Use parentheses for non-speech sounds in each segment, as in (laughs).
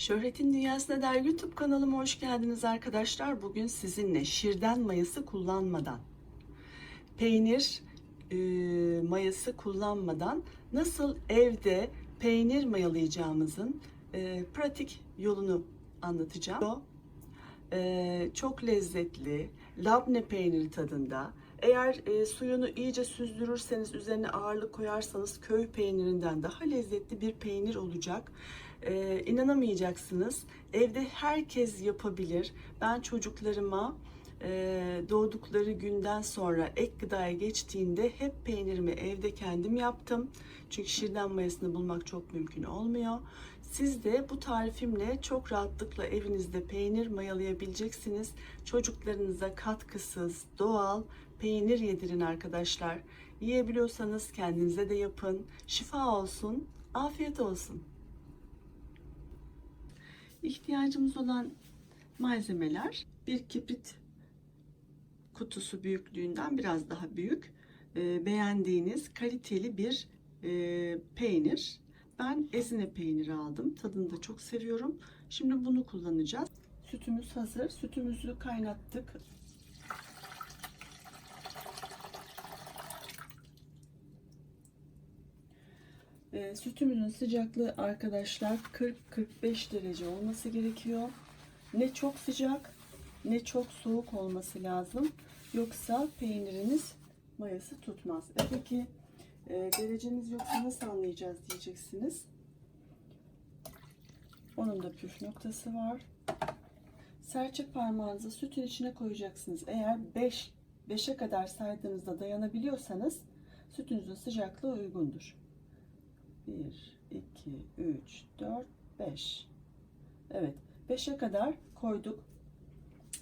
Şöhretin Dünyasına der YouTube kanalıma hoş geldiniz arkadaşlar. Bugün sizinle şirden mayası kullanmadan, peynir e, mayası kullanmadan nasıl evde peynir mayalayacağımızın e, pratik yolunu anlatacağım. E, çok lezzetli, labne peyniri tadında. Eğer e, suyunu iyice süzdürürseniz, üzerine ağırlık koyarsanız köy peynirinden daha lezzetli bir peynir olacak. E, inanamayacaksınız. Evde herkes yapabilir. Ben çocuklarıma e, doğdukları günden çok ek gıdaya geçtiğinde hep peynirimi evde kendim yaptım. Çünkü şirden mayasını bulmak çok mümkün olmuyor. Siz de bu tarifimle çok rahatlıkla evinizde peynir mayalayabileceksiniz. Çocuklarınıza katkısız, doğal peynir yedirin arkadaşlar. Yiyebiliyorsanız kendinize de yapın. Şifa olsun, afiyet olsun. İhtiyacımız olan malzemeler bir kibrit kutusu büyüklüğünden biraz daha büyük e, beğendiğiniz kaliteli bir e, peynir. Ben ezine peyniri aldım. Tadını da çok seviyorum. Şimdi bunu kullanacağız. Sütümüz hazır. Sütümüzü kaynattık. E, sütümüzün sıcaklığı arkadaşlar 40-45 derece olması gerekiyor. Ne çok sıcak ne çok soğuk olması lazım. Yoksa peyniriniz mayası tutmaz. E peki e, dereceniz yoksa nasıl anlayacağız diyeceksiniz. Onun da püf noktası var. Serçe parmağınızı sütün içine koyacaksınız. Eğer 5 5'e kadar saydığınızda dayanabiliyorsanız sütünüzün sıcaklığı uygundur. 1 2 3 4 5 Evet 5'e kadar koyduk.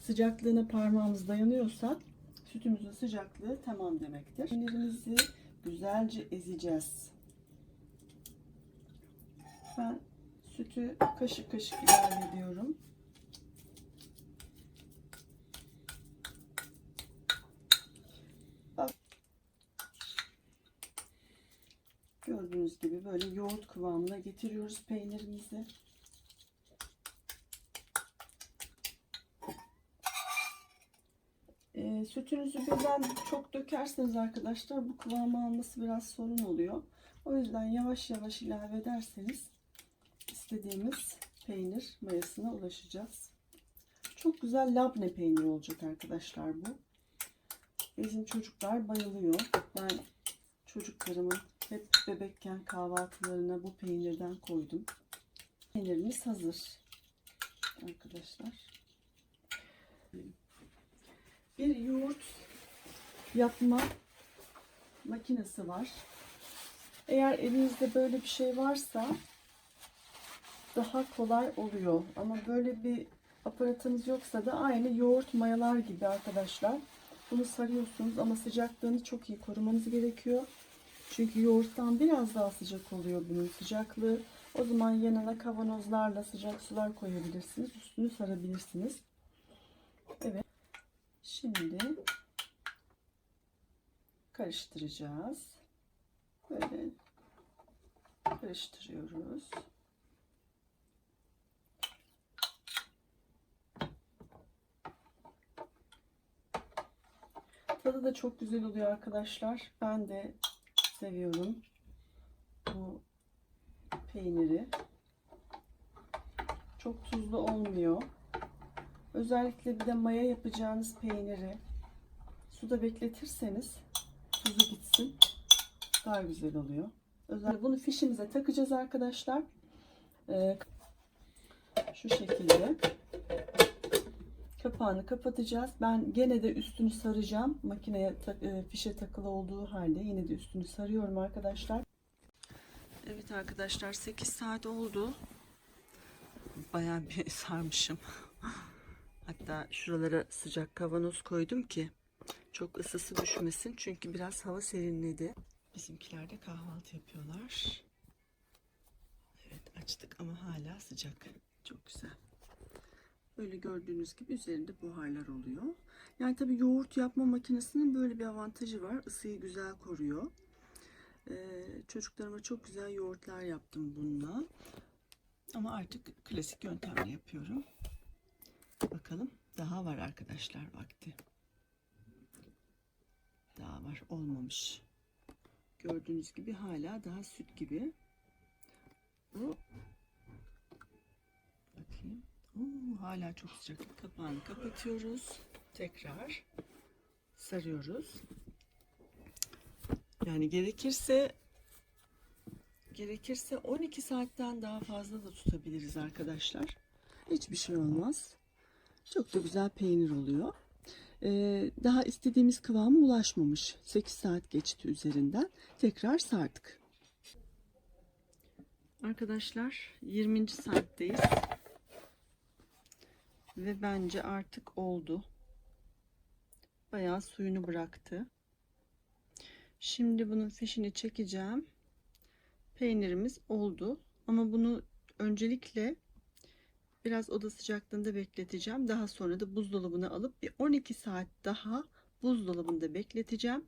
Sıcaklığına parmağımız dayanıyorsa sütümüzün sıcaklığı tamam demektir. Peynirimizi güzelce ezeceğiz. Ben sütü kaşık kaşık ilave ediyorum. Gördüğünüz gibi böyle yoğurt kıvamına getiriyoruz peynirimizi. E, sütünüzü birden çok dökerseniz arkadaşlar bu kıvamı alması biraz sorun oluyor. O yüzden yavaş yavaş ilave ederseniz istediğimiz peynir mayasına ulaşacağız. Çok güzel labne peyniri olacak arkadaşlar bu. Bizim çocuklar bayılıyor. Ben çocuklarımın hep bebekken kahvaltılarına bu peynirden koydum. Peynirimiz hazır arkadaşlar bir yoğurt yapma makinesi var. Eğer elinizde böyle bir şey varsa daha kolay oluyor. Ama böyle bir aparatınız yoksa da aynı yoğurt mayalar gibi arkadaşlar. Bunu sarıyorsunuz ama sıcaklığını çok iyi korumanız gerekiyor. Çünkü yoğurttan biraz daha sıcak oluyor bunun sıcaklığı. O zaman yanına kavanozlarla sıcak sular koyabilirsiniz. Üstünü sarabilirsiniz. Evet. Şimdi karıştıracağız. Böyle karıştırıyoruz. Tadı da çok güzel oluyor arkadaşlar. Ben de seviyorum bu peyniri. Çok tuzlu olmuyor. Özellikle bir de maya yapacağınız peyniri suda bekletirseniz tuzu gitsin. Daha güzel oluyor. Özellikle bunu fişimize takacağız arkadaşlar. Ee, şu şekilde kapağını kapatacağız. Ben gene de üstünü saracağım. Makineye e, fişe takılı olduğu halde yine de üstünü sarıyorum arkadaşlar. Evet arkadaşlar 8 saat oldu. Bayağı bir (laughs) sarmışım. Hatta şuralara sıcak kavanoz koydum ki çok ısısı düşmesin. Çünkü biraz hava serinledi. Bizimkiler de kahvaltı yapıyorlar. Evet açtık ama hala sıcak. Çok güzel. Böyle gördüğünüz gibi üzerinde buharlar oluyor. Yani tabi yoğurt yapma makinesinin böyle bir avantajı var. Isıyı güzel koruyor. Ee, çocuklarıma çok güzel yoğurtlar yaptım bununla. Ama artık klasik yöntemle yapıyorum. Bakalım daha var arkadaşlar vakti. Daha var olmamış. Gördüğünüz gibi hala daha süt gibi. Bu bakayım. Oo, hala çok sıcak. Kapağını kapatıyoruz. Tekrar sarıyoruz. Yani gerekirse gerekirse 12 saatten daha fazla da tutabiliriz arkadaşlar. Hiçbir şey olmaz. Çok da güzel peynir oluyor. Ee, daha istediğimiz kıvama ulaşmamış. 8 saat geçti üzerinden. Tekrar sardık. Arkadaşlar 20. saatteyiz. Ve bence artık oldu. Bayağı suyunu bıraktı. Şimdi bunun fişini çekeceğim. Peynirimiz oldu. Ama bunu öncelikle biraz oda sıcaklığında bekleteceğim. Daha sonra da buzdolabına alıp bir 12 saat daha buzdolabında bekleteceğim.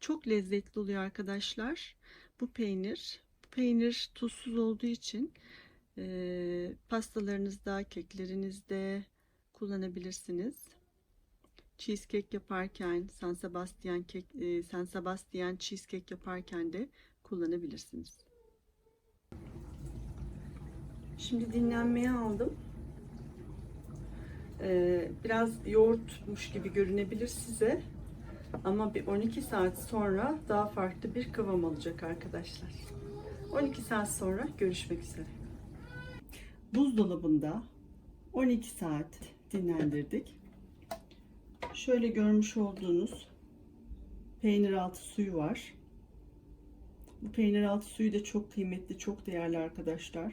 Çok lezzetli oluyor arkadaşlar. Bu peynir. Peynir tuzsuz olduğu için e, pastalarınızda, keklerinizde kullanabilirsiniz. Cheesecake yaparken, San Sebastian kek, e, San Sebastian cheesecake yaparken de kullanabilirsiniz. Şimdi dinlenmeye aldım. Ee, biraz yoğurtmuş gibi görünebilir size. Ama bir 12 saat sonra daha farklı bir kıvam alacak arkadaşlar. 12 saat sonra görüşmek üzere. Buzdolabında 12 saat dinlendirdik. Şöyle görmüş olduğunuz peynir altı suyu var. Bu peynir altı suyu da çok kıymetli, çok değerli arkadaşlar.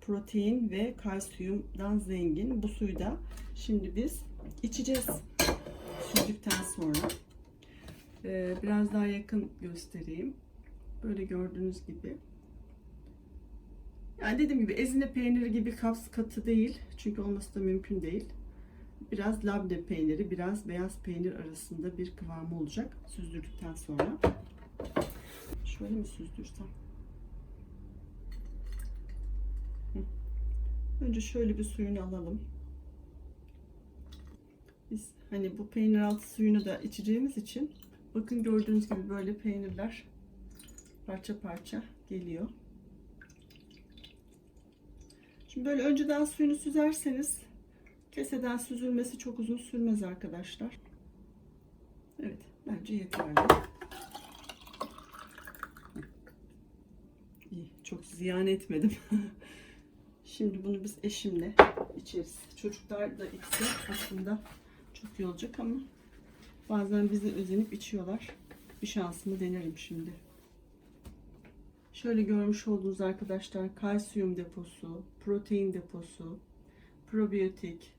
Protein ve kalsiyumdan zengin. Bu suyu da şimdi biz içeceğiz. Süzdükten sonra. Ee, biraz daha yakın göstereyim. Böyle gördüğünüz gibi. Yani dediğim gibi ezine peyniri gibi kaps katı değil. Çünkü olması da mümkün değil. Biraz labne peyniri, biraz beyaz peynir arasında bir kıvamı olacak süzdürdükten sonra. Şöyle mi süzdürsem? Önce şöyle bir suyunu alalım. Biz hani bu peynir altı suyunu da içeceğimiz için bakın gördüğünüz gibi böyle peynirler parça parça geliyor. Şimdi böyle önceden suyunu süzerseniz keseden süzülmesi çok uzun sürmez arkadaşlar. Evet bence yeterli. İyi, çok ziyan etmedim. (laughs) Şimdi bunu biz eşimle içeriz. Çocuklar da içse aslında çok iyi olacak ama bazen bizi özenip içiyorlar. Bir şansımı denerim şimdi. Şöyle görmüş olduğunuz arkadaşlar kalsiyum deposu, protein deposu, probiyotik.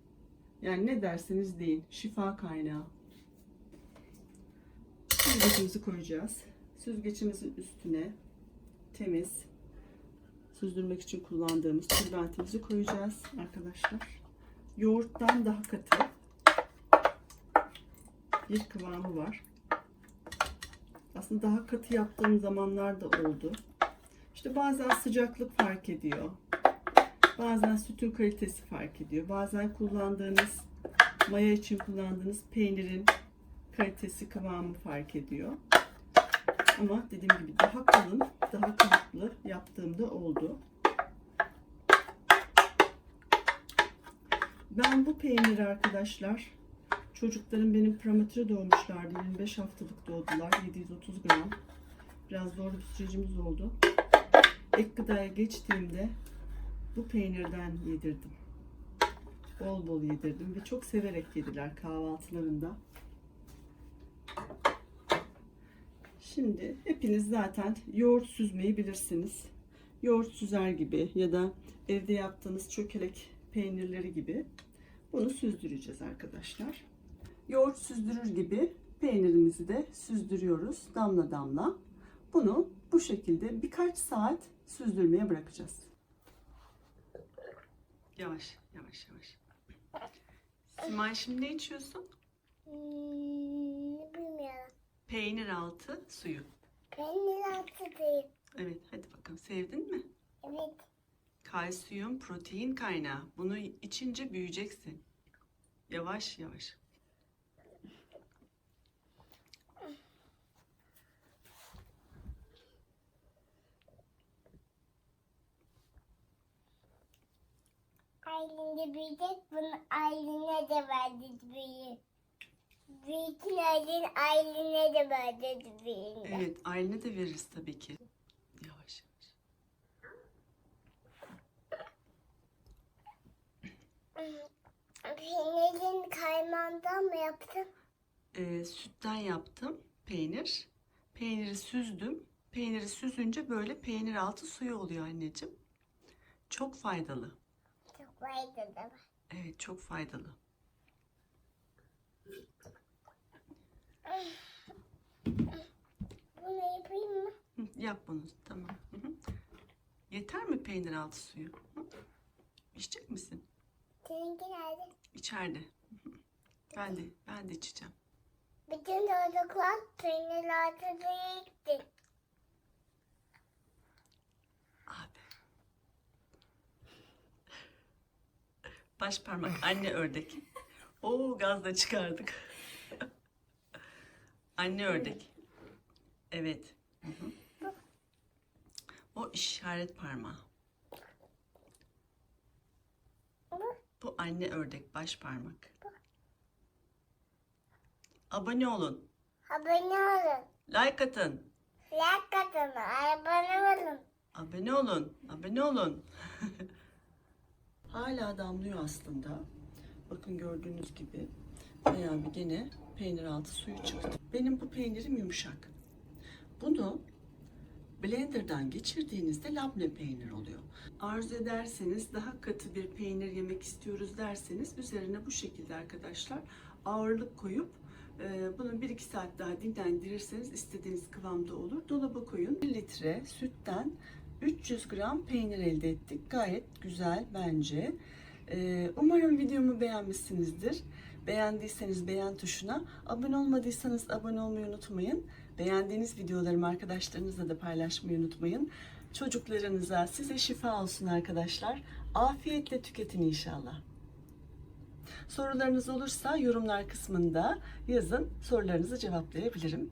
Yani ne derseniz deyin. Şifa kaynağı. Süzgecimizi koyacağız. Süzgecimizin üstüne temiz süzdürmek için kullandığımız tülbentimizi koyacağız arkadaşlar. Yoğurttan daha katı bir kıvamı var. Aslında daha katı yaptığım zamanlar da oldu. İşte bazen sıcaklık fark ediyor. Bazen sütün kalitesi fark ediyor. Bazen kullandığınız maya için kullandığınız peynirin kalitesi, kıvamı fark ediyor. Ama dediğim gibi daha kalın, daha kalıplı yaptığımda oldu. Ben bu peyniri arkadaşlar çocuklarım benim prematüre doğmuşlardı. 25 haftalık doğdular. 730 gram. Biraz zor bir sürecimiz oldu. Ek gıdaya geçtiğimde bu peynirden yedirdim. Bol bol yedirdim ve çok severek yediler kahvaltılarında. Şimdi hepiniz zaten yoğurt süzmeyi bilirsiniz. Yoğurt süzer gibi ya da evde yaptığınız çökelek peynirleri gibi bunu süzdüreceğiz arkadaşlar. Yoğurt süzdürür gibi peynirimizi de süzdürüyoruz damla damla. Bunu bu şekilde birkaç saat süzdürmeye bırakacağız. Yavaş, yavaş, yavaş. Simay şimdi ne içiyorsun? Hmm, bilmiyorum. Peynir altı suyu. Peynir altı değil. Evet, hadi bakalım. Sevdin mi? Evet. Kalsiyum protein kaynağı. Bunu içince büyüyeceksin. Yavaş yavaş. Ailinde büyüyecek. Bunu ailine de verdik büyüğü. Büyükün ailen ailine de verdik büyüğünü. Evet, ailene de veririz tabii ki. Yavaş yavaş. Peynirin kaymağından mı yaptın? Ee, sütten yaptım peynir. Peyniri süzdüm. Peyniri süzünce böyle peynir altı suyu oluyor anneciğim. Çok faydalı. Faydalı. Evet, çok faydalı. (sighs) Bunu yapayım mı? Hı, yap bunu, tamam. Hı hı. Yeter mi peynir altı suyu? Hı? İçecek misin? Seninki nerede? İçeride. Hı hı. Ben de, ben de içeceğim. Bütün çocuklar peynir altına gitti. Baş parmak anne ördek. (laughs) Oo gaz da çıkardık. (laughs) anne ördek. Evet. Hı hı. O işaret parmağı. Bu anne ördek baş parmak. Abone olun. Abone olun. Like atın. Like atın. Abone olun. Abone olun. Abone olun. (laughs) Hala damlıyor aslında. Bakın gördüğünüz gibi bayağı bir gene peynir altı suyu çıktı. Benim bu peynirim yumuşak. Bunu blenderdan geçirdiğinizde labne peynir oluyor. Arzu ederseniz daha katı bir peynir yemek istiyoruz derseniz üzerine bu şekilde arkadaşlar ağırlık koyup e, bunu 1-2 saat daha dinlendirirseniz istediğiniz kıvamda olur. Dolaba koyun. 1 litre sütten 300 gram peynir elde ettik. Gayet güzel bence. E, umarım videomu beğenmişsinizdir. Beğendiyseniz beğen tuşuna, abone olmadıysanız abone olmayı unutmayın. Beğendiğiniz videolarımı arkadaşlarınızla da paylaşmayı unutmayın. Çocuklarınıza, size şifa olsun arkadaşlar. Afiyetle tüketin inşallah. Sorularınız olursa yorumlar kısmında yazın. Sorularınızı cevaplayabilirim.